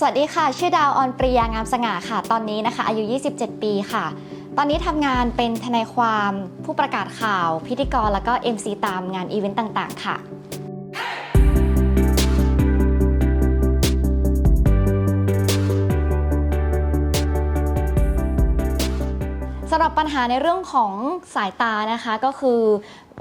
สวัสดีค่ะ ชื่อดาวออนปริยางามสง่าค่ะ ตอนนี้นะคะ อายุ 27 ปีค่ะ ตอนนี้ทำงานเป็นทนายความผู้ประกาศข่าว พิธีกรแล้วก็ MC ตามงานอีเวนต์ต่างๆ ค่ะ สำหรับปัญหาในเรื่องของสายตานะคะก็คือ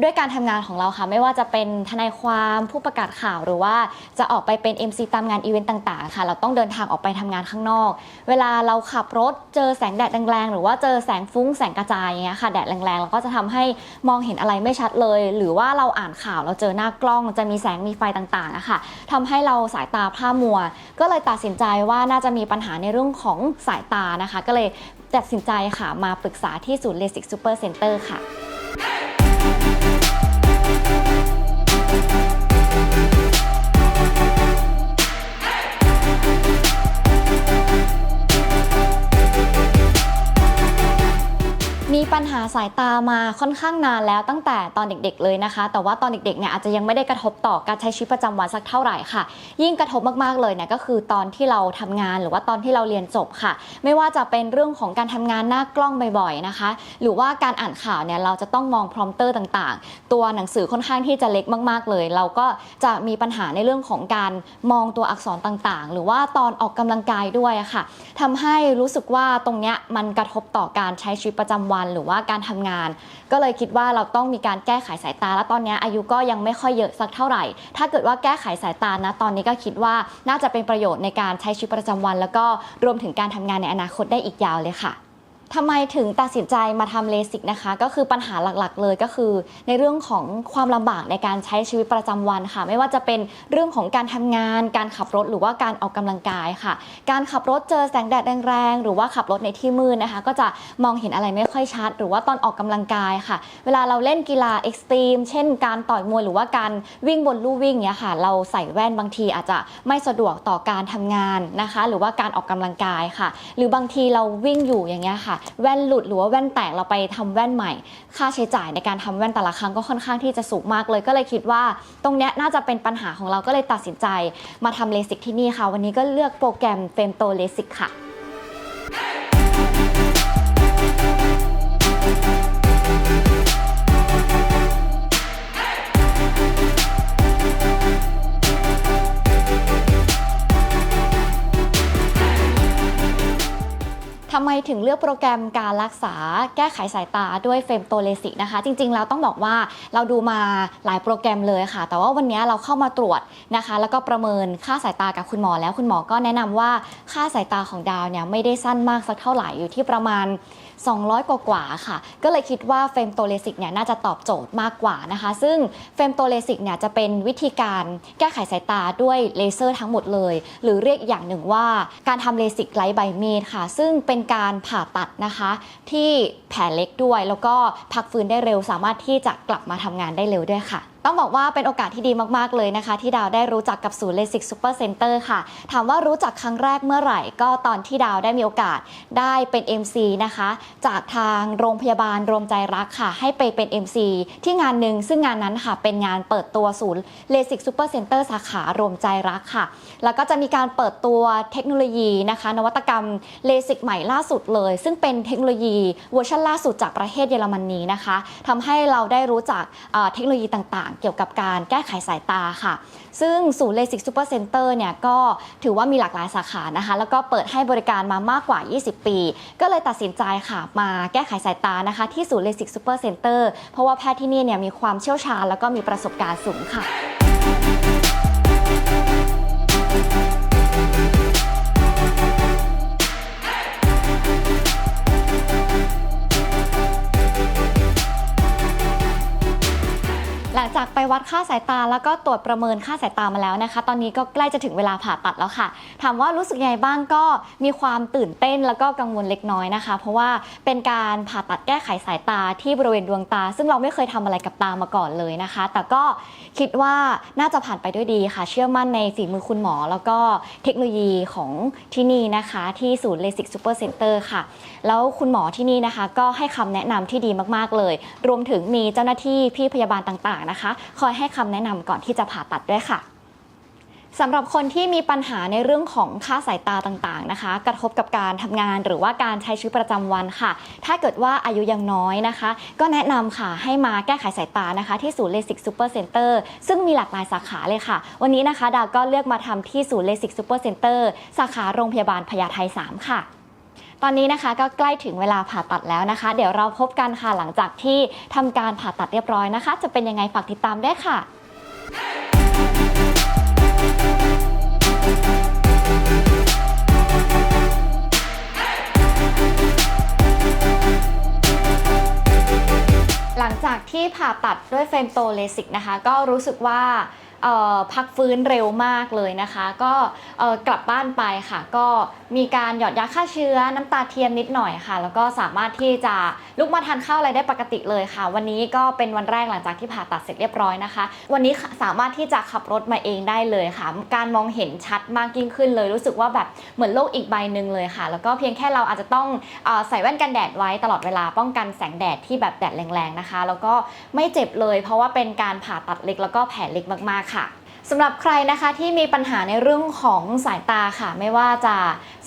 ด้วยการทำงานของเราค่ะ ไม่ว่าจะเป็นทนายความผู้ประกาศข่าวหรือว่าจะออกไปเป็น MC ตามงานอีเวนต์ต่างๆ ค่ะ เราต้องเดินทางออกไปทำงานข้างนอก เวลาเราขับรถเจอแสงแดดแรงๆหรือว่าเจอแสงฟุ้งแสงกระจายอย่างเงี้ยค่ะแดดแรงๆเราก็จะทำให้มองเห็นอะไรไม่ชัดเลย หรือว่าเราอ่านข่าวเราเจอหน้ากล้อง จะมีแสงมีไฟต่างๆอะค่ะทำให้เราสายตาพร่ามัว ก็เลยตัดสินใจว่าน่าจะมีปัญหาในเรื่องของสายตานะคะ ก็เลยตัดสินใจค่ะมาปรึกษาที่ศูนย์เลสิกซูเปอร์เซ็นเตอร์ค่ะ ปัญหาสายตามาค่อนข้างนานแล้วตั้งแต่ตอนเด็กๆเลยนะคะ แต่ว่าตอนเด็กๆเนี่ยอาจจะยังไม่ได้กระทบต่อการใช้ชีวิตประจำวันสักเท่าไหร่ค่ะ ยิ่งกระทบมากๆเลยเนี่ยก็คือตอนที่เราทำงานหรือว่าตอนที่เราเรียนจบค่ะ ไม่ว่าจะเป็นเรื่องของการทำงานหน้ากล้องบ่อยๆนะคะ หรือว่าการอ่านข่าวเนี่ยเราจะต้องมองพรอมเตอร์ต่างๆ ตัวหนังสือค่อนข้างที่จะเล็กมากๆเลย เราก็จะมีปัญหาในเรื่องของการมองตัวอักษรต่างๆ หรือว่าตอนออกกำลังกายด้วยค่ะทำให้รู้สึกว่าตรงเนี้ยมันกระทบต่อการใช้ชีวิตประจำวันหรือว่าการทำงาน ก็เลยคิดว่าเราต้องมีการแก้ไขสายตา และตอนนี้อายุก็ยังไม่ค่อยเยอะสักเท่าไหร่ ถ้าเกิดว่าแก้ไขสายตานะตอนนี้ก็คิดว่าน่าจะเป็นประโยชน์ในการใช้ชีวิตประจำวัน แล้วก็รวมถึงการทำงานในอนาคตได้อีกยาวเลยค่ะ ทำไมถึงตัดสินใจมาทำเลสิกนะคะ ก็คือปัญหาหลักๆ เลยก็คือ ในเรื่องของความลำบากในการใช้ชีวิตประจำวันค่ะ ไม่ว่าจะเป็นเรื่องของการทำงาน การขับรถหรือว่าการออกกำลังกายค่ะ การขับรถเจอแสงแดดแรงๆหรือว่าขับรถในที่มืดนะคะ ก็จะมองเห็นอะไรไม่ค่อยชัด หรือว่าตอนออกกำลังกายค่ะ เวลาเราเล่นกีฬาเอ็กซ์ตรีมเช่น การต่อยมวยหรือว่าการวิ่งบนลู่วิ่งเนี้ยค่ะ เราใส่แว่นบางทีอาจจะไม่สะดวกต่อการทำงานนะคะ หรือว่าการออกกำลังกายค่ะ หรือบางทีเราวิ่งอยู่อย่างเงี้ยค่ะแว่นหลุดหรือว่าแว่นแตกเราไปทำแว่นใหม่ ค่าใช้จ่ายในการทำแว่นแต่ละครั้งก็ค่อนข้างที่จะสูงมากเลย ก็เลยคิดว่า ตรงเนี้ยน่าจะเป็นปัญหาของเราก็เลยตัดสินใจ มาทำเลสิกที่นี่ค่ะ วันนี้ก็เลือกโปรแกรมเฟมโตเลสิกค่ะำไมถึงเลือกโปรแกรมการรักษาแก้ไขสายตาด้วยเฟรมโตเลสิกนะคะ จริง ๆ แล้วต้องบอกว่าเราดูมาหลายโปรแกรมเลยค่ะ แต่ว่าวันนี้เราเข้ามาตรวจนะคะ แล้วก็ประเมินค่าสายตากับคุณหมอแล้วคุณหมอก็แนะนำว่าค่าสายตาของดาวเนี่ยไม่ได้สั้นมากสักเท่าไหร่อยู่ที่ประมาณ 200 กว่ากว่าค่ะ ก็เลยคิดว่าเฟรมโตเลสิกเนี่ยน่าจะตอบโจทย์มากกว่านะคะ ซึ่งเฟรมโตเลสิกเนี่ยจะเป็นวิธีการแก้ไขสายตาด้วยเลเซอร์ทั้งหมดเลย หรือเรียกอย่างหนึ่งว่าการทำเลสิกไร้ใบเมดค่ะ ซึ่งเป็นการผ่าตัดนะคะ ที่แผลเล็กด้วย แล้วก็พักฟื้นได้เร็วสามารถที่จะกลับมาทำงานได้เร็วด้วยค่ะ ต้องบอกว่าเป็นโอกาสที่ดีมากๆเลยนะคะ ที่ดาวได้รู้จักกับศูนย์เลสิกซูเปอร์เซ็นเตอร์ค่ะ ถามว่ารู้จักครั้งแรกเมื่อไหร่ ก็ตอนที่ดาวได้มีโอกาสได้เป็น MC นะคะ จากทางโรงพยาบาลรวมใจรักค่ะ ให้ไปเป็น MC ที่งานหนึ่งซึ่งงานนั้นค่ะ เป็นงานเปิดตัวศูนย์เลสิกซูเปอร์เซ็นเตอร์สาขารวมใจรักค่ะ แล้วก็จะมีการเปิดตัวเทคโนโลยีนะคะ นวัตกรรมเลสิกใหม่ล่าสุดเลย ซึ่งเป็นเทคโนโลยีเวอร์ชันล่าสุดจากประเทศเยอรมนีนะคะทำให้เราได้รู้จักเทคโนโลยีต่างเกี่ยวกับการแก้ไขสายตาค่ะ ซึ่งศูนย์เลสิกซูเปอร์เซ็นเตอร์เนี่ยก็ถือว่ามีหลากหลายสาขานะคะ แล้วก็เปิดให้บริการมามากกว่า 20 ปี ก็เลยตัดสินใจค่ะ มาแก้ไขสายตานะคะ ที่ศูนย์เลสิกซูเปอร์เซ็นเตอร์เพราะว่าแพทย์ที่นี่เนี่ยมีความเชี่ยวชาญแล้วก็มีประสบการณ์สูงค่ะ หลังจากไปวัดค่าสายตาแล้วก็ตรวจประเมินค่าสายตามาแล้วนะคะ ตอนนี้ก็ใกล้จะถึงเวลาผ่าตัดแล้วค่ะ ถามว่ารู้สึกยังไงบ้างก็มีความตื่นเต้นแล้วก็กังวลเล็กน้อยนะคะ เพราะว่าเป็นการผ่าตัดแก้ไขสายตาที่บริเวณดวงตา ซึ่งเราไม่เคยทำอะไรกับตามาก่อนเลยนะคะ แต่ก็คิดว่าน่าจะผ่านไปด้วยดีค่ะ เชื่อมั่นในฝีมือคุณหมอ แล้วก็เทคโนโลยีของที่นี่นะคะ ที่ศูนย์เลสิกซูเปอร์เซ็นเตอร์ค่ะ แล้วคุณหมอที่นี่นะคะ ก็ให้คำแนะนำที่ดีมาก ๆ เลย รวมถึงมีเจ้าหน้าที่พี่พยาบาลต่างๆนะคะ คอยให้คำแนะนำก่อนที่จะผ่าตัดด้วยค่ะสำหรับคนที่มีปัญหาในเรื่องของค่าสายตาต่างๆนะคะ กระทบกับการทำงานหรือว่าการใช้ชีวิตประจำวันค่ะ ถ้าเกิดว่าอายุยังน้อยนะคะ ก็แนะนำค่ะให้มาแก้ไขสายตานะคะ ที่ศูนย์เลสิกซูเปอร์เซ็นเตอร์ซึ่งมีหลากหลายสาขาเลยค่ะ วันนี้นะคะดาวก็เลือกมาทำที่ศูนย์เลสิกซูเปอร์เซ็นเตอร์สาขาโรงพยาบาลพญาไท3ค่ะ ตอนนี้นะคะก็ใกล้ถึงเวลาผ่าตัดแล้วนะคะ เดี๋ยวเราพบกันค่ะหลังจากที่ทำการผ่าตัดเรียบร้อยนะคะ จะเป็นยังไงฝากติดตามด้วยค่ะหลังจากที่ผ่าตัดด้วยเฟรมโตเลสิกนะคะ ก็รู้สึกว่า พักฟื้นเร็วมากเลยนะคะ ก็กลับบ้านไปค่ะ ก็มีการหยอดยาฆ่าเชื้อน้ำตาเทียมนิดหน่อยค่ะ แล้วก็สามารถที่จะลุกมาทานข้าวอะไรได้ปกติเลยค่ะ วันนี้ก็เป็นวันแรกหลังจากที่ผ่าตัดเสร็จเรียบร้อยนะคะ วันนี้สามารถที่จะขับรถมาเองได้เลยค่ะ การมองเห็นชัดมากยิ่งขึ้นเลย รู้สึกว่าแบบเหมือนโลกอีกใบหนึ่งเลยค่ะ แล้วก็เพียงแค่เราอาจจะต้องอใส่แว่นกันแดดไว้ตลอดเวลาป้องกันแสงแดดที่แบบแดดแรงๆนะคะ แล้วก็ไม่เจ็บเลย เพราะว่าเป็นการผ่าตัดเล็กแล้วก็แผลเล็กมากๆค่ะ สำหรับใครนะคะที่มีปัญหาในเรื่องของสายตาค่ะ ไม่ว่าจะ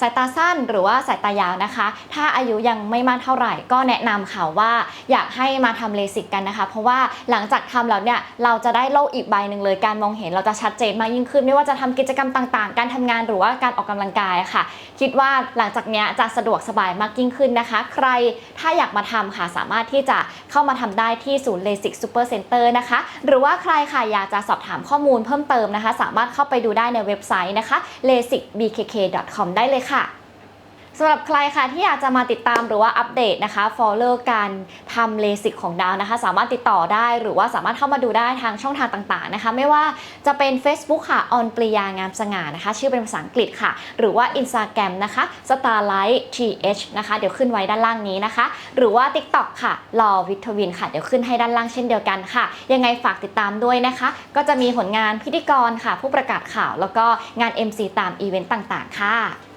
สายตาสั้นหรือว่าสายตายาวนะคะ ถ้าอายุยังไม่มากเท่าไหร่ ก็แนะนำค่ะว่าอยากให้มาทำเลสิกกันนะคะ เพราะว่าหลังจากทำแล้วเนี่ยเราจะได้โลกอีกใบหนึ่งเลยการมองเห็นเราจะชัดเจนมากยิ่งขึ้น ไม่ว่าจะทำกิจกรรมต่าง ๆ การทำงานหรือว่าการออกกำลังกายค่ะ คิดว่าหลังจากเนี้ยจะสะดวกสบายมากยิ่งขึ้นนะคะ ใครถ้าอยากมาทำค่ะสามารถที่จะเข้ามาทำได้ที่ศูนย์เลสิกซูเปอร์เซ็นเตอร์นะคะหรือว่าใครค่ะอยากจะสอบถามข้อมูลเพิ่มเติมนะคะ สามารถเข้าไปดูได้ในเว็บไซต์นะคะ lasicbkk.com ได้เลยค่ะ สำหรับใครค่ะที่อยากจะมาติดตามหรือว่าอัปเดตนะคะ follow การทำเลสิกของดาวนะคะ สามารถติดต่อได้หรือว่าสามารถเข้ามาดูได้ทางช่องทางต่างๆนะคะ ไม่ว่าจะเป็น Facebook ค่ะออนปรียางามสง่านะคะ ชื่อเป็นภาษาอังกฤษค่ะ หรือว่า Instagram นะคะ starlight th นะคะ เดี๋ยวขึ้นไว้ด้านล่างนี้นะคะ หรือว่า TikTok ค่ะรอวิทวินค่ะ เดี๋ยวขึ้นให้ด้านล่างเช่นเดียวกันค่ะ ยังไงฝากติดตามด้วยนะคะ ก็จะมีผลงานพิธีกรค่ะ ผู้ประกาศข่าว แล้วก็งาน MC ตามอีเวนต์ต่างๆ ค่ะ